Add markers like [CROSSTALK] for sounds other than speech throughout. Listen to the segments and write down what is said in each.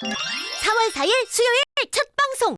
4월 4일 수요일 첫 방송.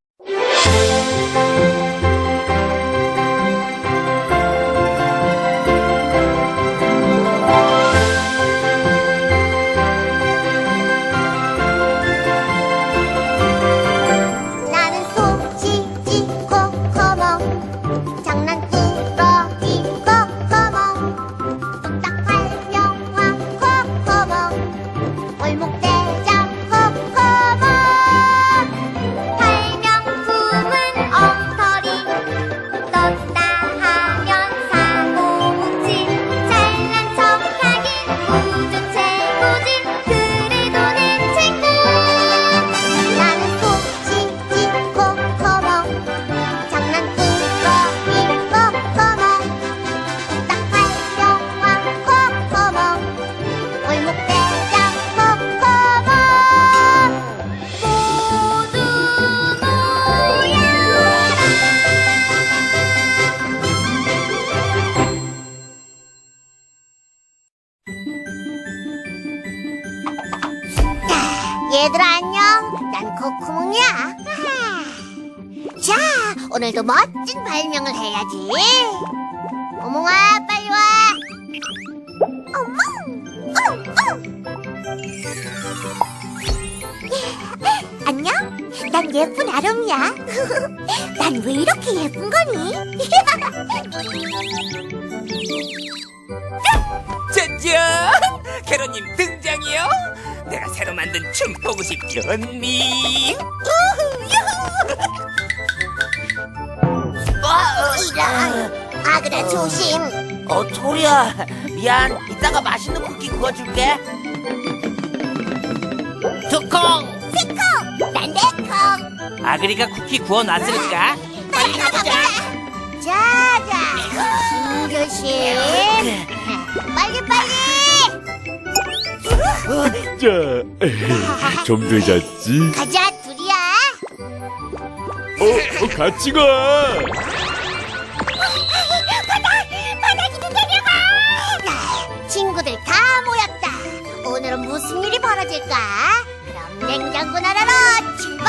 얘들아 안녕. 난 코코몽이야. 자 오늘도 멋진 발명을 해야지. 오몽아 빨리 와. 어몽 어몽 안녕? 난 예쁜 아롬이야. [LAUGHS] 난 왜 이렇게 예쁜 거니 만든 춤 보고 싶죠, 언니? 이런 아그라 조심 어, 토리야. 미안. 이따가 맛있는 쿠키 구워줄게. 두콩! 난 내콩 아그리가 쿠키 구워놨으니까 빨리 가보자. 자자 조심 빨리 빨리 자, [LAUGHS] 좀 늦었지? 가자 둘이야. 어, 어, 같이 가! 바닥이도 내려가 친구들 다 모였다. 오늘은 무슨 일이 벌어질까? 그럼 냉장고 나라로 출발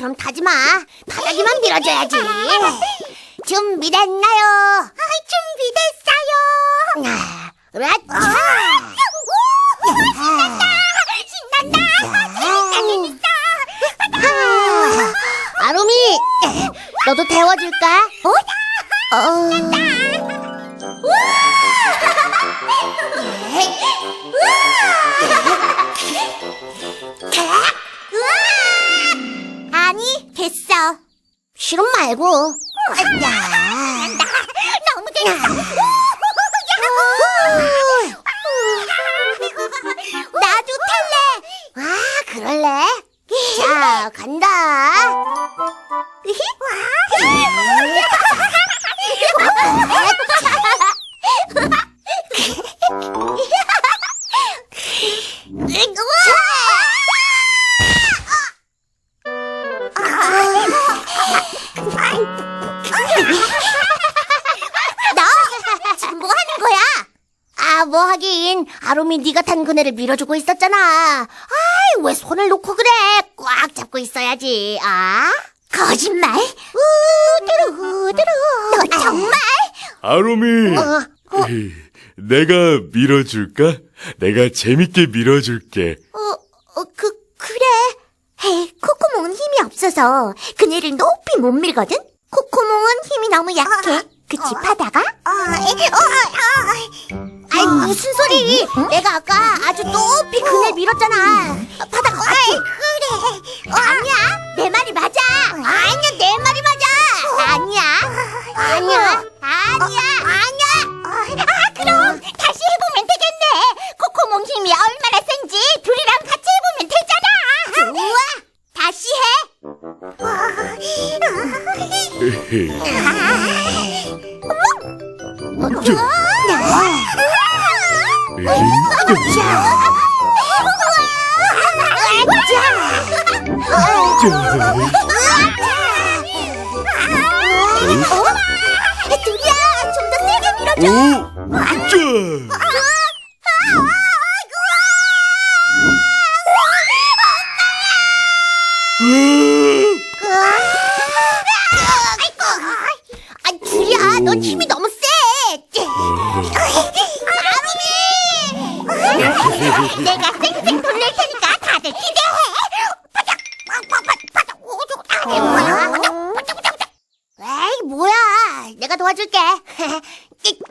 그럼 타지 마. 바닥에만 밀어줘야지. 준비됐나요? 아, 준비됐어요. 아, 으라차 신난다 신난다. 재밌어 아, 아롬이 너도 데워줄까? 어? 어... 아니 말고. 야. 너무 재밌어 나도 탈래. 아 그럴래? 자 간다. 너 [LAUGHS] 아롬이 네가 탄 그네를 밀어주고 있었잖아. 아이, 왜 손을 놓고 그래? 꽉 잡고 있어야지. 아? 거짓말? 우드루, 우드루. 너 정말? 아롬이! 어, 에이, 내가 밀어줄까? 내가 재밌게 밀어줄게. 어, 어, 그, 그래. 헤이, 코코몽은 힘이 없어서 그네를 높이 못 밀거든? 코코몽은 힘이 너무 약해. 그치, 파다가? 아이, 아, 무슨 소리? 내가 아까 아주 높이 그네 밀었잖아. 바닥 아, 아이 그래. 어, 아니야. 내 말이 맞아. 아니야 내 말이 맞아. 아니야. 아니야. 어, 아니야. 어, 아니야. 아 그럼 다시 해보면 되겠네. 코코몽 힘이 얼마나 센지 둘이랑 같이 해보면 되잖아. 좋아. 다시 해. 아. 어머? 야, 좀 더 세게 밀어줘. 오! 자! 아, 내가 쌩쌩 돌릴 테니까 다들 기대해. 바짝, 바짝, 바짝, 오죽, 아, 바짝, 바짝, 바짝, 바짝. 에이, 뭐야. 내가 도와줄게. 이차.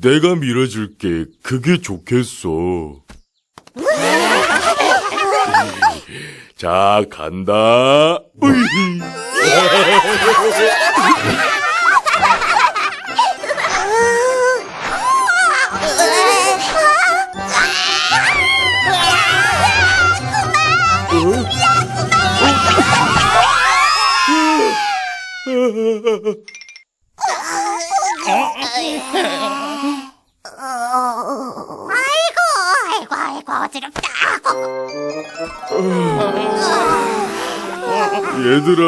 내가 밀어줄게. 그게 좋겠어. 자, 간다. 으이. 아이고, 아이고, 아이고, 어지럽다. 얘들아,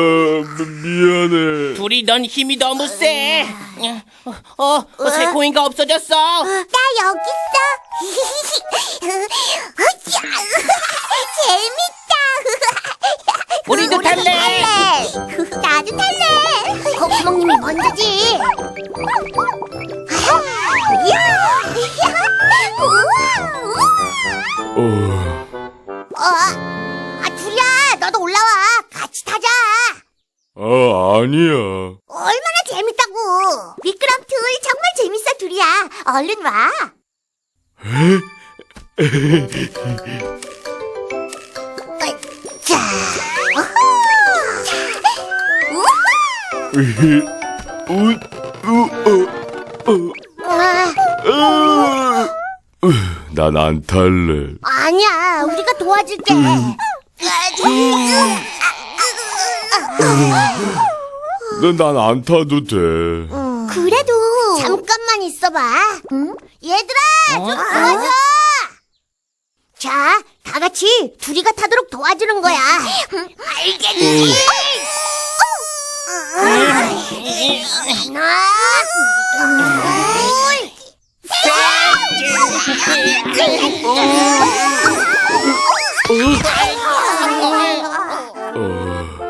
미- 미안해. 둘이 넌 힘이 너무 세. 어, 어, 새 코인가 없어졌어. 나 여기 있어. [LAUGHS] [LAUGHS] 재밌다. [LAUGHS] 우리도 탈래. 나도 탈래. 코코몽님이 먼저지. 아, 아니야. 얼마나 재밌다고. 미끄럼틀 정말 재밌어, 둘이야. 얼른 와. 자, 으이. 우, 우, 어, 우와. 어. 난안 탈래. 아니야, 우리가 도와줄게. 난 안 타도 돼. 그래도 잠깐만 있어봐. 얘들아, 좀 도와줘. 자, 다 같이 둘이가 타도록 도와주는 거야. 알겠지? 하나, 둘, 어.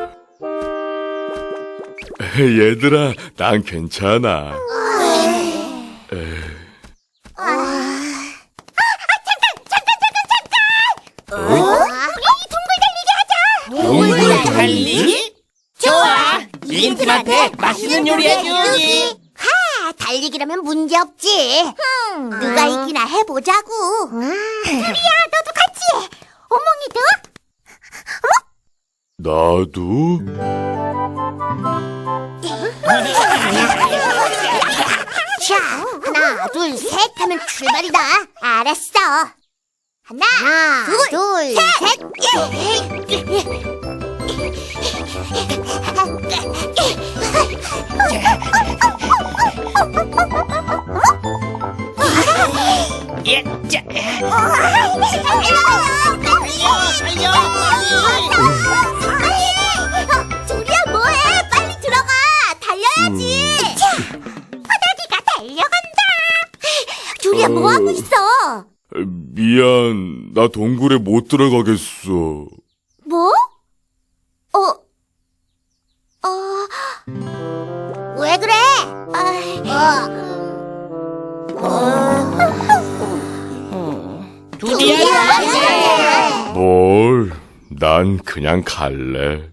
얘들아, 난 괜찮아. 동굴 달리기? 좋아. 팀한테 맛있는 요리 해주니. 하, 달리기라면 문제 없지. 누가 이기나 해보자고. 둘이야, 너도 같이 해. 어몽이도? 나도? 자, 하나, 둘, 셋 하면 출발이다. 알았어. 하나, 둘, 셋. 예, 나 동굴에 못 들어가겠어. 뭐? 어? 어? 왜 그래? 둘이야. 뭘, 난 그냥 갈래.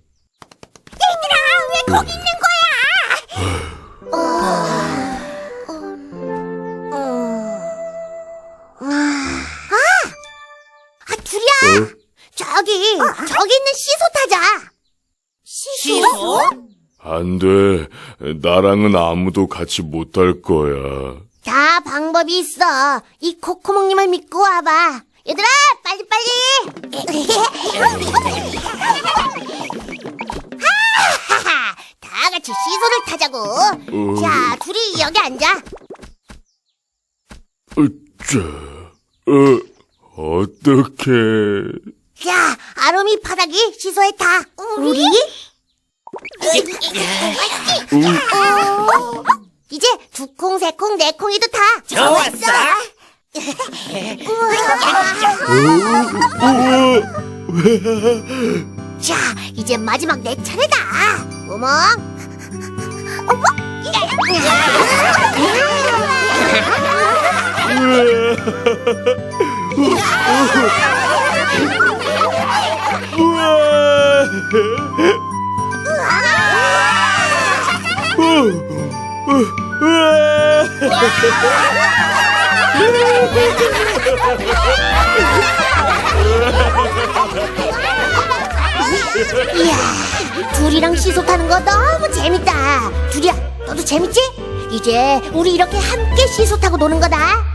왜 거기 있는 거야? 나랑은 아무도 같이 못탈 거야. 다 방법이 있어. 이 코코몽님을 믿고 와봐. 얘들아, 빨리 빨리. 하하하, 다 같이 시소를 타자고. 자, 둘이 여기 앉아. 으짜, 어, 어떡해. 자, 아롬이 바닥이 시소에 타. 우리? 어, 이제 두 콩, 세 콩, 네 콩이도 타. 좋았어. [LAUGHS] 자, 이제 마지막 내 차례다. 우멍. 어머. 이야, 둘이랑 시소 타는 거 너무 재밌다. 둘이야, 너도 재밌지? 이제 우리 이렇게 함께 시소 타고 노는 거다.